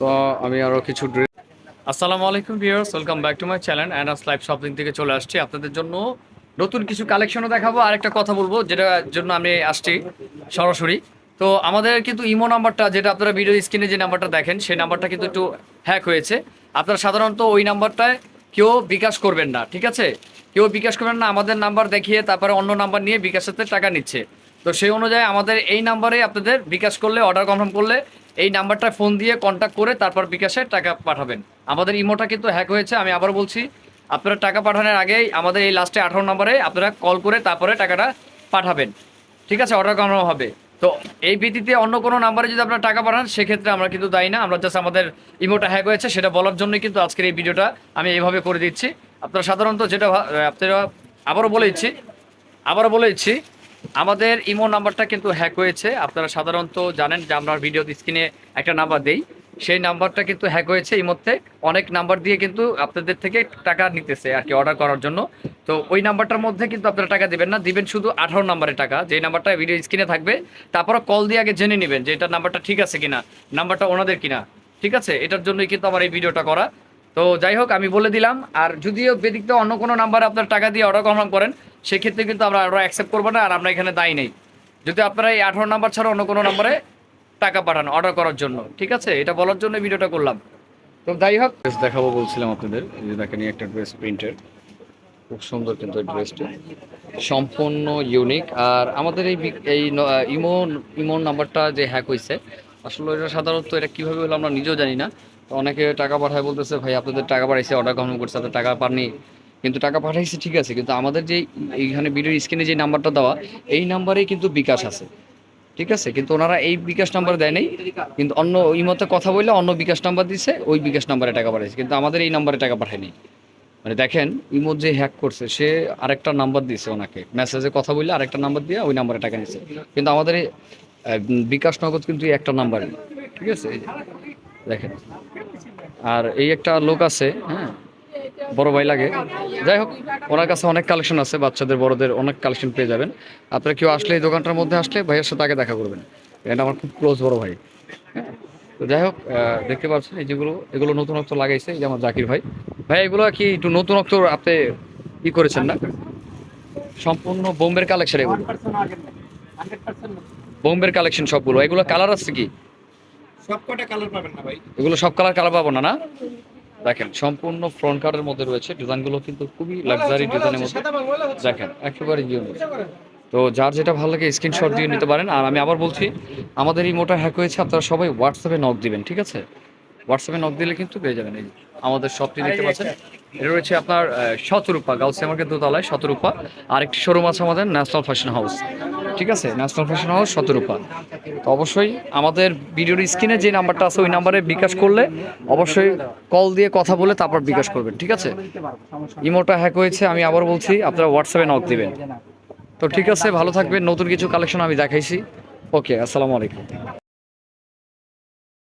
তো আমি আরও কিছু ড্রেস আসসালামু আলাইকুম viewers, welcome back to my channel and live shopping থেকে চলে আসছি আপনাদের জন্য। নতুন কিছু কালেকশনও দেখাবো আর একটা কথা বলব যেটার জন্য আমি আসছি সরাসরি। তো আমাদের কিন্তু ইমো নাম্বারটা, যেটা আপনারা ভিডিও স্ক্রিনে যে নাম্বারটা দেখেন, সেই নাম্বারটা কিন্তু একটু হ্যাক হয়েছে। আপনারা সাধারণত ওই নাম্বারটায় কেউ বিকাশ করবেন না, ঠিক আছে? কেউ বিকাশ করবেন না, আমাদের নাম্বার দেখিয়ে তারপরে অন্য নাম্বার নিয়ে বিকাশের টাকা নিচ্ছে। তো সেই অনুযায়ী আমাদের এই নাম্বারে আপনাদের বিকাশ করলে অর্ডার কনফার্ম করলে এই নাম্বারটা ফোন দিয়ে কন্ট্যাক্ট করে তারপর বিকাশে টাকা পাঠাবেন। আমাদের ইমোটা কিন্তু হ্যাক হয়েছে, আমি আবার বলছি, আপনারা টাকা পাঠানোর আগেই আমাদের এই লাস্টে আঠারো নম্বরে আপনারা কল করে তারপরে টাকাটা পাঠাবেন। ঠিক আছে অর্ডার কনফার্ম হবে। তো এই ভিত্তিতে অন্য কোনো নাম্বারে যদি আপনারা টাকা পাঠান, সেক্ষেত্রে আমরা কিন্তু দায়ী না, আমরা জাস্ট আমাদের ইমোটা হ্যাক হয়েছে, সেটা বলার জন্যই কিন্তু আজকের এই ভিডিওটা আমি এইভাবে করে দিচ্ছি। আপনারা সাধারণত যেটা আপনারা আবারও বলে দিচ্ছি, আবারও বলে দিচ্ছি আমাদের ইমো নাম্বারটা কিন্তু হ্যাক হয়েছে। আপনারা সাধারণত জানেন যে আমরা ভিডিও স্ক্রিনে একটা নাম্বার দেই। সেই নাম্বারটা কিন্তু হ্যাক হয়েছে এই মধ্যে অনেক নাম্বার দিয়ে কিন্তু আপনাদের থেকে টাকা নিতেছে আর কি অর্ডার করার জন্য। তো ওই নাম্বারটার মধ্যে কিন্তু আপনারা টাকা দিবেন না। দিবেন শুধু আঠারো নাম্বারে টাকা। যে নাম্বারটা ভিডিও স্ক্রিনে থাকবে তারপরে কল দিয়ে আগে জেনে নেবেন যে এটা নাম্বারটা ঠিক আছে কিনা, নাম্বারটা ওনাদের কিনা। ঠিক আছে? এটার জন্যই কিন্তু আমার এই ভিডিওটা করা। তো যাই হোক, আমি বলে দিলাম। আর যদিও ব্যতিক্ত অন্য কোনো নাম্বারে আপনার টাকা দিয়ে অর্ডার কনফার্ম করেন সেক্ষেত্রে কিন্তু আমরা অর্ডার অ্যাকসেপ্ট করব না, আর আমরা এখানে দায়ী নেই। যদি আপনারা এই আঠারো নাম্বার ছাড়া অন্য কোনো নাম্বারে টাকা পাঠান অর্ডার করার জন্য, ঠিক আছে? এটা বলার জন্য ভিডিওটা করলাম। তো যাই হোক। ড্রেস দেখাবো বলছিলাম আপনাদের যে দেখেন একটা ড্রেস প্রিন্টের খুব সুন্দর কিন্তু এই ড্রেসটা সম্পূর্ণ ইউনিক আর আমাদের এই এই ইমো ইমো নাম্বারটা যে হ্যাক হয়েছে আসলে এটা সাধারণত এটা কীভাবে হলো আমরা নিজেও জানি না। তো অনেকে টাকা পাঠায় বলতেছে, ভাই, আপনাদের টাকা পাঠাইছে অর্ডার কনফার্ম করছে আপনাদের টাকা পাননি। কিন্তু টাকা পাঠাইছে ঠিক আছে, কিন্তু আমাদের যে এইখানে ভিডিওর স্ক্রিনে যে নাম্বারটা দেওয়া, এই নাম্বারেই কিন্তু বিকাশ আছে। ঠিক আছে, কিন্তু ওনারা এই বিকাশ নাম্বার দেয় কিন্তু অন্য ওই মতে কথা বললে অন্য বিকাশ নাম্বার দিছে, ওই বিকাশ নাম্বারে টাকা পাঠাইছে, কিন্তু আমাদের এই নাম্বারে টাকা পাঠায়নি মানে দেখেন ইমো যে হ্যাক করছে, সে আরেকটা নাম্বার দিছে ওনাকে। মেসেজে কথা বললে আরেকটা নাম্বার দিয়ে ওই নাম্বারে টাকা নিছে। কিন্তু আমাদের বিকাশ নগদ কিন্তু একটা নাম্বারই। ঠিক আছে দেখেন। আর এই একটা লোক আছে হ্যাঁ বড় ভাই লাগে। যাই হোক ওনার কাছে অনেক কালেকশন আছে বাচ্চাদের বড়দের অনেক কালেকশন পেয়ে যাবেন। আপনারা কেউ আসলে এই দোকানটার মধ্যে আসলে ভাইয়ের সাথে আগে দেখা করবেন। এটা আমার খুব ক্লোজ বড় ভাই। হ্যাঁ? তো যাই হোক দেখতে পাচ্ছেন এই যেগুলো এগুলো নতুনত্ব লাগাইছে এই যে আমার জাকির ভাই। ভাই এগুলো কি একটু নতুনত্ব আপনি ই করেছেন না? সম্পূর্ণ বোম্বের কালেকশন এগুলো। বোম্বের কালেকশন সবগুলো। এগুলো কালার আছে কি? সব কটা কালার পাবেন না ভাই। এগুলো সব কালার কালার পাবো না না? দেখেন সম্পূর্ণ ফ্রন্ট কার্ডের মধ্যে রয়েছে। ডিজাইনগুলো কিন্তু খুবই লাক্সারি ডিজাইনের মধ্যে। দেখেন একেবারে ইউনিক তো যার যেটা ভালো লাগে স্ক্রিনশট দিয়ে নিতে পারেন। আর আমি আবার বলছি আমাদের এই মোটা হ্যাক হয়েছে আপনারা সবাই হোয়াটসঅ্যাপে নক দিবেন ঠিক আছে? হোয়াটসঅ্যাপে নক দিলে কিন্তু পেয়ে যাবেন। এই। আমাদের শপটি দেখতে পাচ্ছেন। এটা রয়েছে আপনার শতরূপা গাউসি মার্কেট দোতলায় শতরূপা। আর একটি শোরুম আছে আমাদের ন্যাশনাল ফ্যাশন হাউস ঠিক আছে? ন্যাশনাল ফ্যাশন হাউস সতেরোপা তো অবশ্যই আমাদের ভিডিওর স্ক্রিনে যে নাম্বারটা আছে, ওই নাম্বারে বিকাশ করলে অবশ্যই কল দিয়ে কথা বলে তারপর বিকাশ করবেন, ঠিক আছে? ইমোটা হ্যাক হয়েছে, আমি আবার বলছি, আপনারা হোয়াটসঅ্যাপে নক দেবেন। তো ঠিক আছে, ভালো থাকবেন, নতুন কিছু কালেকশন আমি দেখাইছি। ওকে আসসালামু আলাইকুম।